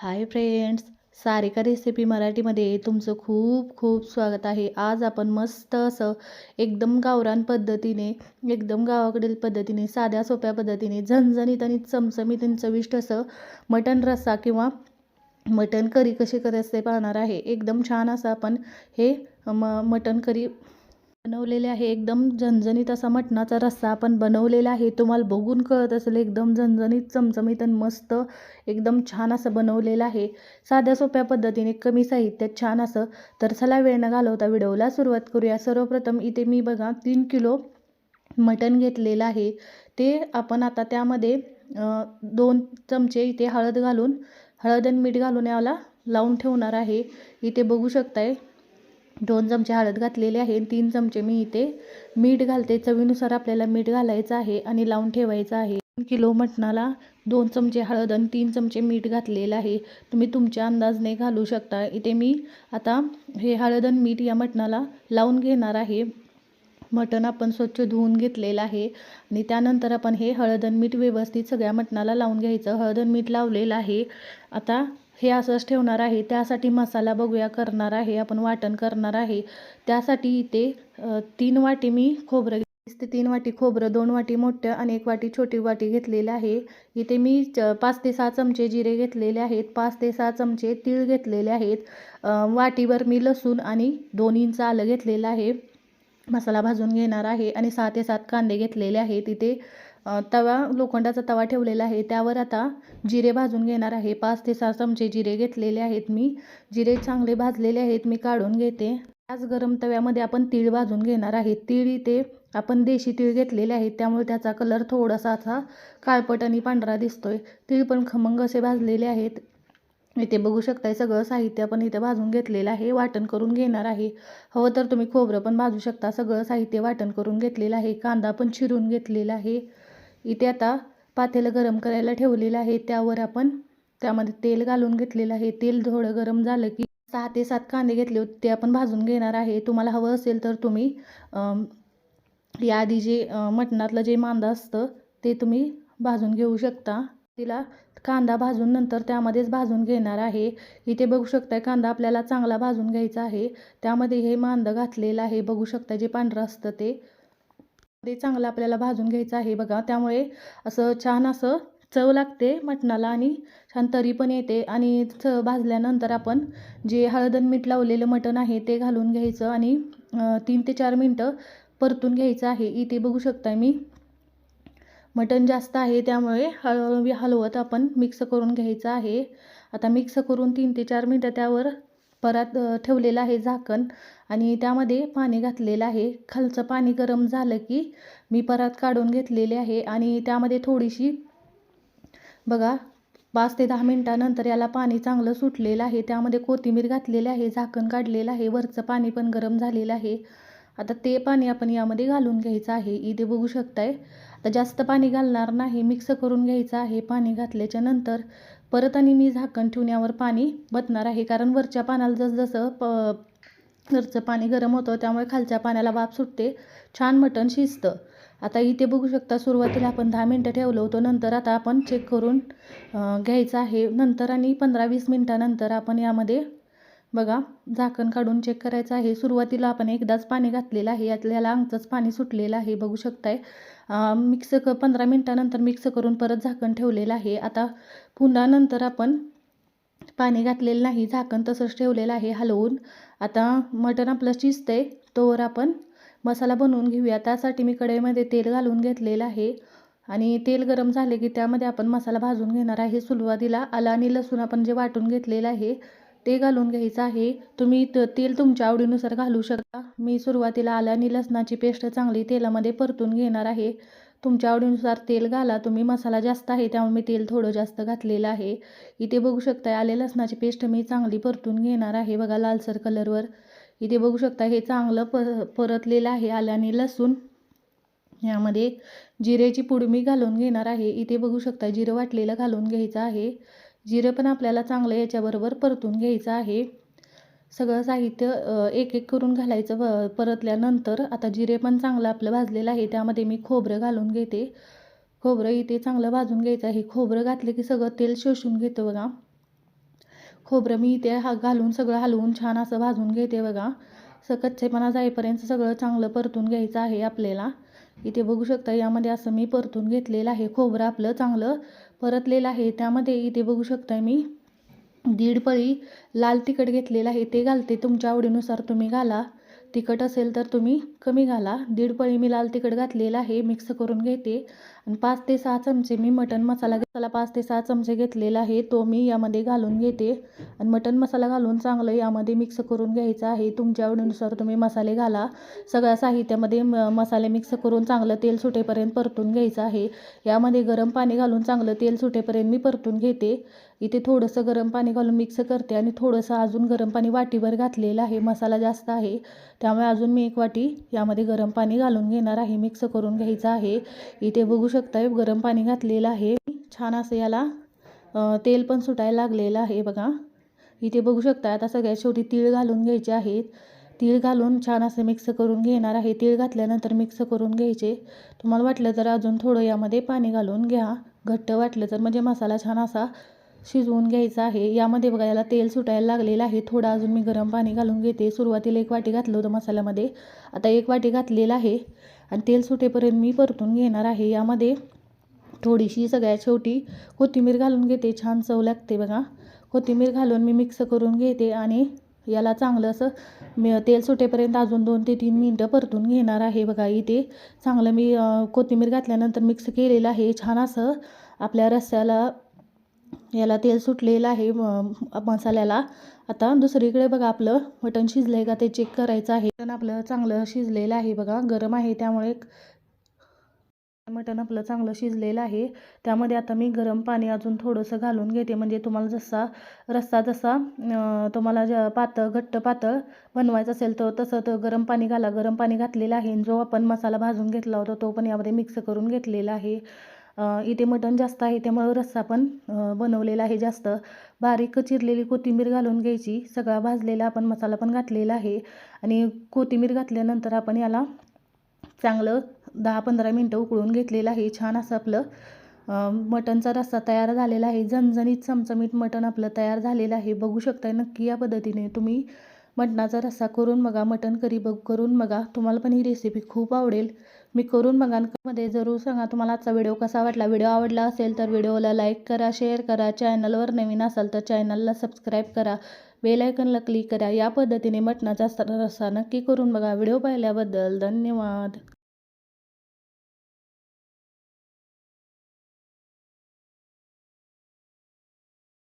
Hi friends Sarika recipe मराठीमध्ये तुमचं खूप खूप स्वागत आहे. आज आपण मस्त असं एकदम गावरान पद्धतीने एकदम गावाकडील पद्धतीने साध्या सोप्या पद्धतीने झणझणीत आणि चमचमीत आणि चविष्ट असं मटण रस्सा किंवा मटण करी कशी करायचं ते पाहणार आहे. एकदम छान असं आपण हे म मटण करी बनवलेले आहे. एकदम झणझणीत असा मटणाचा रस्सा आपण बनवलेला आहे. तुम्हाला बघून कळत असेल एकदम झणझणीत चमचमीत आणि मस्त एकदम छान असं बनवलेलं आहे. साध्या सोप्या पद्धतीने कमी साहित्यात छान असं. तर चला वेळ न घालवता व्हिडिओला सुरुवात करूया. सर्वप्रथम इथे मी बघा तीन किलो मटण घेतलेलं आहे. ते आपण आता त्यामध्ये दोन चमचे इथे हळद घालून हळद आणि मीठ घालून याला लावून ठेवणार आहे. इथे बघू शकताय दोन चमचे हळद घातलेले आहे तीन चमचे मी इथे मीठ घालते. चवीनुसार आपल्याला मीठ घालायचं आहे आणि लावून ठेवायचं आहे. तीन किलो मटणाला दोन चमचे हळद आणि तीन चमचे मीठ घातलेलं आहे. तुम्ही तुमच्या अंदाजने घालू शकता. इथे मी आता हे हळद आणि मीठ या मटणाला लावून घेणार आहे. मटण आपण स्वच्छ धुवून घेतलेलं आहे. आणि त्यानंतर आपण हे हळद आणि मीठ व्यवस्थित सगळ्या मटणाला लावून घ्यायचं. हळद आणि मीठ लावलेलं आहे. आता हे असंच ठेवणार आहे. त्यासाठी मसाला बघूया करणार आहे. आपण वाटण करणार आहे. त्यासाठी इथे तीन वाटी मी खोबरं ते तीन वाटी खोबरं दोन वाटी मोठं आणि एक वाटी छोटी वाटी घेतलेलं आहे. इथे मी च पाच ते सहा चमचे जिरे घेतलेले आहेत. पाच ते सहा चमचे तीळ घेतलेले आहेत. वाटीवर मी लसूण आणि दोन इंच आलं घेतलेलं आहे. मसाला भाजून घेणार आहे आणि सहा ते सात कांदे घेतलेले आहेत. इथे तवा लोखंडाचा तवा ठेवलेला आहे. त्यावर आता जिरे भाजून घेणार आहे. पाच ते सहा चमचे जिरे घेतलेले आहेत मी. जिरे चांगले भाजलेले आहेत. मी काढून घेते. त्याच गरम तव्यामध्ये आपण तीळ भाजून घेणार आहे. तीळ इथे आपण देशी तीळ घेतलेले आहेत त्यामुळे त्याचा कलर थोडासा असा काळपट आणि पांढरा दिसतोय. तीळ पण खमंग असे भाजलेले आहेत. इथे बघू शकताय सगळं साहित्य आपण इथे भाजून घेतलेलं आहे वाटण करून घेणार आहे. हवं तर तुम्ही खोबरं पण भाजू शकता सगळं साहित्य वाटण करून घेतलेलं आहे कांदा पण चिरून घेतलेला आहे. इथे आता पातेलं गरम करायला ठेवलेलं आहे त्यावर आपण त्यामध्ये तेल घालून घेतलेलं आहे. तेल थोडं गरम झालं की सहा ते सात कांदे घेतले होते ते आपण भाजून घेणार आहे. तुम्हाला हवं असेल तर तुम्ही याआधी जे मटणातलं जे मांदा असतं ते तुम्ही भाजून घेऊ शकता. तिला कांदा भाजून नंतर त्यामध्येच भाजून घेणार आहे. इथे बघू शकताय कांदा आपल्याला चांगला भाजून घ्यायचा आहे. त्यामध्ये हे मांदं घातलेलं आहे. बघू शकता जे पांढरं असतं ते. ते चांगलं आपल्याला भाजून घ्यायचं आहे बघा. त्यामुळे असं छान असं चव लागते मटणाला आणि छान तरी पण येते. आणि च भाजल्यानंतर आपण जे हळद आणि मीठ लावलेलं मटण आहे ते घालून घ्यायचं आणि तीन ते चार मिनटं परतून घ्यायचं आहे. इथे बघू शकताय मी. मटण जास्त आहे त्यामुळे हळूहळू हलवत आपण मिक्स करून घ्यायचं आहे. आता मिक्स करून तीन ते चार मिनटं त्यावर परत ठेवलेलं आहे झाकण आणि त्यामध्ये पाणी घातलेलं आहे. खालचं पाणी गरम झालं की मी परत काढून घेतलेले आहे आणि त्यामध्ये थोडीशी बघा पाच ते दहा मिनटानंतर याला पाणी चांगलं सुटलेलं आहे. त्यामध्ये कोथिंबीर घातलेली आहे झाकण काढलेलं आहे वरचं पाणी पण गरम झालेलं आहे. आता ते पाणी आपण यामध्ये घालून घ्यायचं आहे. इथे बघू शकताय आता जास्त पाणी घालणार नाही मिक्स करून घ्यायचं आहे पाणी घातल्याच्या नंतर परत आणि मी झाकण ठेवून यावर पाणी बतणार आहे. कारण वरच्या पाण्याला जसजसं प वरचं पाणी गरम होतं त्यामुळे खालच्या पाण्याला वाफ सुटते छान मटण शिजतं. आता इथे बघू शकता सुरुवातीला आपण दहा मिनटं ठेवलं होतं नंतर आता आपण चेक करून घ्यायचं आहे. नंतर आणि पंधरा वीस मिनटानंतर आपण यामध्ये बघा झाकण काढून चेक करायचं आहे. सुरुवातीला आपण एकदाच पाणी घातलेलं आहे यातल्याला अंगचंच पाणी सुटलेलं आहे बघू शकताय. मिक्स क पंधरा मिनटानंतर मिक्स करून परत झाकण ठेवलेलं आहे. आता पुन्हा नंतर आपण पाणी घातलेलं नाही झाकण तसंच ठेवलेलं आहे हलवून. आता मटण आपलं शिजतंय तोवर आपण मसाला बनवून घेऊया. त्यासाठी मी कढईमध्ये तेल घालून घेतलेलं आहे. आणि तेल गरम झाले की त्यामध्ये आपण मसाला भाजून घेणार आहे. सुरुवातीला आलं आणि लसूण आपण जे वाटून घेतलेलं आहे ते घालून घ्यायचं आहे. तुम्ही त तेल तुमच्या आवडीनुसार घालू शकता. मी सुरुवातीला आलं आणि लसणाची पेस्ट चांगली तेलामध्ये परतून घेणार आहे. तुमच्या आवडीनुसार तेल घाला. तुम्ही मसाला जास्त आहे त्यामुळे मी तेल थोडं जास्त घातलेलं आहे. इथे बघू शकता आले लसणाची पेस्ट मी चांगली परतून घेणार आहे. बघा लालसर कलरवर इथे बघू शकता हे चांगलं प परतलेलं आहे. आलं आणि लसूण. यामध्ये जिरेची पूड मी घालून घेणार आहे. इथे बघू शकता जिरं वाटलेलं घालून घ्यायचं आहे. जिरं पण आपल्याला चांगलं याच्याबरोबर परतून घ्यायचं आहे. सगळं साहित्य एक एक करून घालायचं व परतल्यानंतर आता जिरे पण चांगलं आपलं भाजलेलं आहे त्यामध्ये मी खोबरं घालून घेते. खोबरं इथे चांगलं भाजून घ्यायचं आहे. खोबरं घातलं की सगळं तेल शोषून घेतं बघा. खोबरं मी इथे हा घालून सगळं हलवून छान असं भाजून घेते बघा. स कच्चेपणा जाईपर्यंत सगळं चांगलं परतून घ्यायचं आहे आपल्याला. इथे बघू शकता यामध्ये असं मी परतून घेतलेलं आहे. खोबरं आपलं चांगलं परतलेलं आहे. त्यामध्ये इथे बघू शकता मी. दीड पळी लाल तिखट घेतलेलं आहे. ते घालते. तुमच्या आवडीनुसार तुम्ही घाला. तिखट असेल तर तुम्ही कमी घाला. दीड पळी मी लाल तिखट घातलेलं आहे मिक्स करून घेते. आणि पाच ते सहा चमचे मी मटण मसाला मसाला पाच ते सहा चमचे घेतलेला आहे तो मी यामध्ये घालून घेते. आणि मटण मसाला घालून चांगलं यामध्ये मिक्स करून घ्यायचं आहे. तुमच्या आवडीनुसार तुम्ही मसाले घाला. सगळ्या साहित्यामध्ये म मसाले मिक्स करून चांगलं तेल सुटेपर्यंत परतून घ्यायचं आहे. यामध्ये गरम पाणी घालून चांगलं तेल सुटेपर्यंत मी परतून घेते. इथे थोडंसं गरम पाणी घालून मिक्स करते आणि थोडंसं अजून गरम पाणी वाटीभर घातलेलं आहे. मसाला जास्त आहे. त्यामुळे अजून मी एक वाटी यामध्ये गरम पाणी घालून घेणार आहे. मिक्स करून घ्यायचं आहे. इथे बघू शकता गरम पाणी घातलेलं आहे. छान असं याला तेल पण सुटायला लागलेलं आहे बघा. इथे बघू शकता आता सगळ्यात शेवटी तीळ घालून घ्यायचे आहेत तीळ घालून छान असं मिक्स करून घेणार आहे. तीळ घातल्यानंतर मिक्स करून घ्यायचे. तुम्हाला वाटलं तर अजून थोडं यामध्ये पाणी घालून घ्या. घट्ट वाटलं तर म्हणजे मसाला छान असा शिजवून घ्यायचा आहे. यामध्ये बघा याला तेल सुटायला लागलेलं आहे. थोडं अजून मी गरम पाणी घालून घेते. सुरुवातीला एक वाटी घातलं होतं मसाल्यामध्ये. आता एक वाटी घातलेलं आहे. आणि तेल सुटेपर्यंत मी परतून घेणार आहे. यामध्ये थोडीशी सगळ्यात शेवटी कोथिंबीर घालून घेते. छान चव लागते बघा. कोथिंबीर घालून मी मिक्स करून घेते आणि याला चांगलं असं मी तेल सुटेपर्यंत अजून दोन ते तीन मिनटं परतून घेणार आहे बघा इथे. चांगलं मी कोथिंबीर घातल्यानंतर मिक्स केलेलं आहे. छान असं आपल्या रस्स्याला याला तेल सुटलेलं आहे मसाल्याला. आता दुसरीकडे बघा आपलं मटण शिजलं आहे का ते चेक करायचं आहे. मटण आपलं चांगलं शिजलेलं आहे बघा गरम आहे त्यामुळे मटण आपलं चांगलं शिजलेलं आहे. त्यामध्ये आता मी गरम पाणी अजून थोडंसं घालून घेते. म्हणजे तुम्हाला जसा रस्सा जसा तुम्हाला ज पातळ घट्ट पातळ बनवायचं असेल तर तसं तर गरम पाणी घाला. गरम पाणी घातलेलं आहे. आणि जो आपण मसाला भाजून घेतला होता तो पण यामध्ये मिक्स करून घेतलेला आहे. इथे मटण जास्त आहे त्यामुळं रस्सा पण बनवलेला आहे जास्त. बारीक चिरलेली कोथिंबीर घालून घ्यायची सगळा भाजलेला आपण मसाला पण घातलेला आहे. आणि कोथिंबीर घातल्यानंतर आपण याला चांगलं दहा पंधरा मिनटं उकळून घेतलेलं आहे छान असं आपलं मटणचा रस्सा तयार झालेला आहे. झणझणीत चमचमीत मटण आपलं तयार झालेलं आहे. बघू शकताय नक्की या पद्धतीने तुम्ही मटणाचा रस्सा करून बघा मटण करी बघ करून बघा. तुम्हाला पण ही रेसिपी खूप आवडेल. मी करून बघा मध्ये जरूर सांगा तुम्हाला आजचा व्हिडिओ कसा वाटला. व्हिडिओ आवडला असेल तर व्हिडिओला लाईक करा शेअर करा चॅनलवर नवीन असाल तर चॅनलला सबस्क्राईब करा. बेलायकनला क्लिक करा. या पद्धतीने मटणाचा रस्सा नक्की करून बघा. व्हिडिओ पाहिल्याबद्दल धन्यवाद.